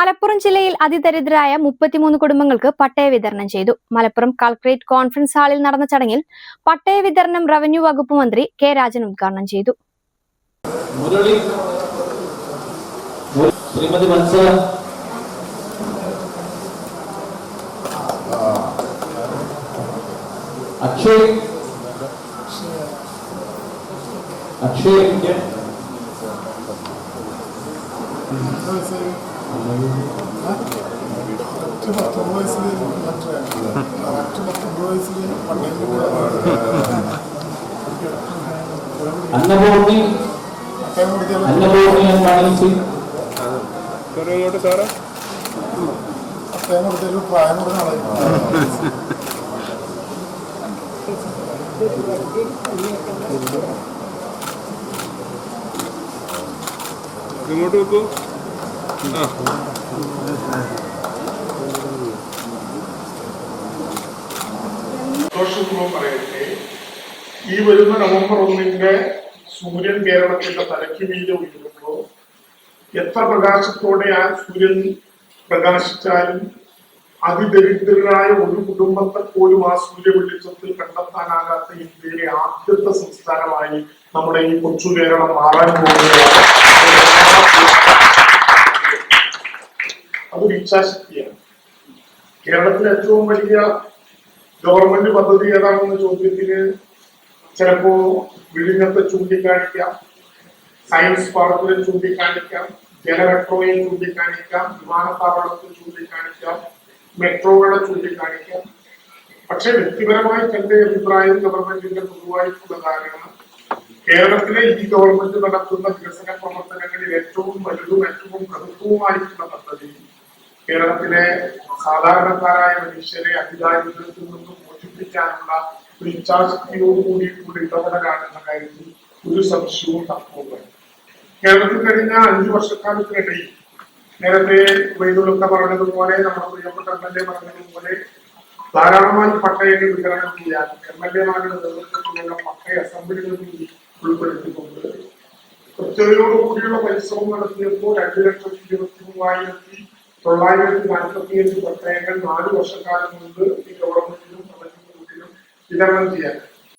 മലപ്പുറം ജില്ലയിൽ അതിദരിദ്രരായ മുപ്പത്തിമൂന്ന് കുടുംബങ്ങൾക്ക് പട്ടയ വിതരണം ചെയ്തു. മലപ്പുറം കളക്ട്രേറ്റ് കോൺഫറൻസ് ഹാളിൽ നടന്ന ചടങ്ങിൽ പട്ടയ വിതരണം റവന്യൂ വകുപ്പ് മന്ത്രി കെ. രാജൻ ഉദ്ഘാടനം ചെയ്തു. അക്ഷയ്. അക്ഷയ് മറ്റ് പത്തൊമ്പത് പത്തൊമ്പത് വയസ്സിൽ അന്നപൂർണി അന്നപൂർണി കൊടുക്കുന്ന ആളായി ഇങ്ങോട്ട് വെക്കൂ. പറയട്ടെ ഈ വരുന്ന നവംബർ ഒന്നിന്റെ സൂര്യൻ കേരളത്തിന്റെ തലയ്ക്ക് മീതെ ഉയരുമ്പോൾ എത്ര പ്രകാശത്തോടെ ആ സൂര്യൻ പ്രകാശിച്ചാലും അതിദരിദ്രരായ ഒരു കുടുംബത്തെ പോലും ആ സൂര്യ വെളിച്ചത്തിൽ കണ്ടെത്താനാകാത്ത ഇന്ത്യയിലെ ആദ്യത്തെ സംസ്ഥാനമായി നമ്മുടെ ഈ കൊച്ചു കേരളം മാറാൻ പോകുകയാണ് അതൊരു ഇച്ഛാശക്തിയാണ് കേരളത്തിലെ ഏറ്റവും വലിയ ഗവൺമെന്റ് പദ്ധതി ഏതാണെന്ന ചോദ്യത്തിന് ചിലപ്പോ വിഴിഞ്ഞത്തെ ചൂണ്ടിക്കാണിക്കാം സയൻസ് പാർക്കിനെ ചൂണ്ടിക്കാണിക്കാം ജലമെട്രോയെ ചൂണ്ടിക്കാണിക്കാം വിമാനത്താവളത്തെ ചൂണ്ടിക്കാണിക്കാം മെട്രോകളെ ചൂണ്ടിക്കാണിക്കാം. പക്ഷെ വ്യക്തിപരമായി തന്റെ അഭിപ്രായം ഗവൺമെന്റിന്റെ പൊതുവായിട്ടുള്ള ധാരണ കേരളത്തിലെ ഈ ഗവൺമെന്റ് നടത്തുന്ന വികസന പ്രവർത്തനങ്ങളിൽ ഏറ്റവും വലുതും ഏറ്റവും ബൃഹത്വവുമായിട്ടുള്ള പദ്ധതി കേരളത്തിലെ സാധാരണക്കാരായ മനുഷ്യരെ അധികാരികളിൽ നിന്നും മോചിപ്പിക്കാനുള്ള ഒരു ഇച്ഛാശക്തിയോടുകൂടി കൂടി ഇടപെടലാണെന്ന കാര്യത്തിൽ ഒരു സംശയവും തപ്പുകയാണ് കേരളത്തിൽ കഴിഞ്ഞ അഞ്ചു വർഷക്കാലത്തിനിടയിൽ നേരത്തെ വൈദ്യുലൊക്കെ പറഞ്ഞതുപോലെ നമ്മുടെ പ്രിയപ്പെട്ട എം എൽ എ പറഞ്ഞതുപോലെ ധാരാളമായി പട്ടയങ്ങൾ വിതരണം ചെയ്യാൻ എം എൽ എമാരുടെ നേതൃത്വത്തിലുള്ള പട്ടയ അസംബ്ലികളിൽ ഉൾപ്പെടുത്തിക്കൊണ്ട് കൃത്യതയോടുകൂടിയുള്ള പരിശ്രമം നടത്തിയപ്പോൾ രണ്ട് ലക്ഷത്തി ഇരുപത്തി മൂവായിരത്തി തൊള്ളായിരത്തി നാൽപ്പത്തി അഞ്ച് പട്ടയങ്ങൾ നാല് വർഷക്കാലം മുമ്പ് ഈ ഗവൺമെന്റിനും പ്രപഞ്ചത്തിനും വിതരണം ചെയ്യാൻ.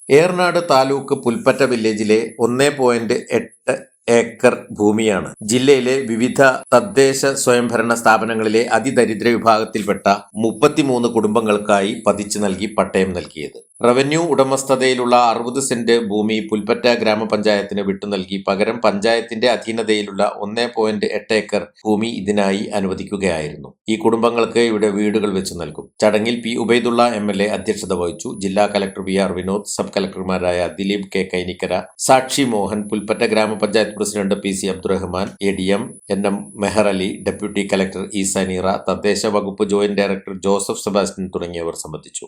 ഏർനാട് താലൂക്ക് പുൽപ്പറ്റ വില്ലേജിലെ ഒന്നേ പോയിന്റ് എട്ട് ഏക്കർ ഭൂമിയാണ്. ജില്ലയിലെ വിവിധ തദ്ദേശ സ്വയംഭരണ സ്ഥാപനങ്ങളിലെ അതിദരിദ്ര വിഭാഗത്തിൽപ്പെട്ട മുപ്പത്തിമൂന്ന് കുടുംബങ്ങൾക്കായി പതിച്ചു നൽകി പട്ടയം നൽകിയത്. റവന്യൂ ഉടമസ്ഥതയിലുള്ള അറുപത് സെന്റ് ഭൂമി പുൽപ്പറ്റ ഗ്രാമപഞ്ചായത്തിന് വിട്ടു നൽകി പകരം പഞ്ചായത്തിന്റെ അധീനതയിലുള്ള ഒന്നേ പോയിന്റ് എട്ട് ഏക്കർ ഭൂമി ഇതിനായി അനുവദിക്കുകയായിരുന്നു. ഈ കുടുംബങ്ങൾക്ക് ഇവിടെ വീടുകൾ വെച്ച് നൽകും. ചടങ്ങിൽ P Ubaidulla M L A അധ്യക്ഷത വഹിച്ചു. ജില്ലാ collector V R Vinod sub കലക്ടർമാരായ Dileep K Kainikkara Sakshi Mohan Pulpatta ഗ്രാമപഞ്ചായത്ത് president P C Abdurahman A D M N M Mehar Ali deputy collector E Saneera തദ്ദേശ വകുപ്പ് ജോയിന്റ് ഡയറക്ടർ ജോസഫ് സെബാസ്റ്റ്യൻ തുടങ്ങിയവർ സംബന്ധിച്ചു.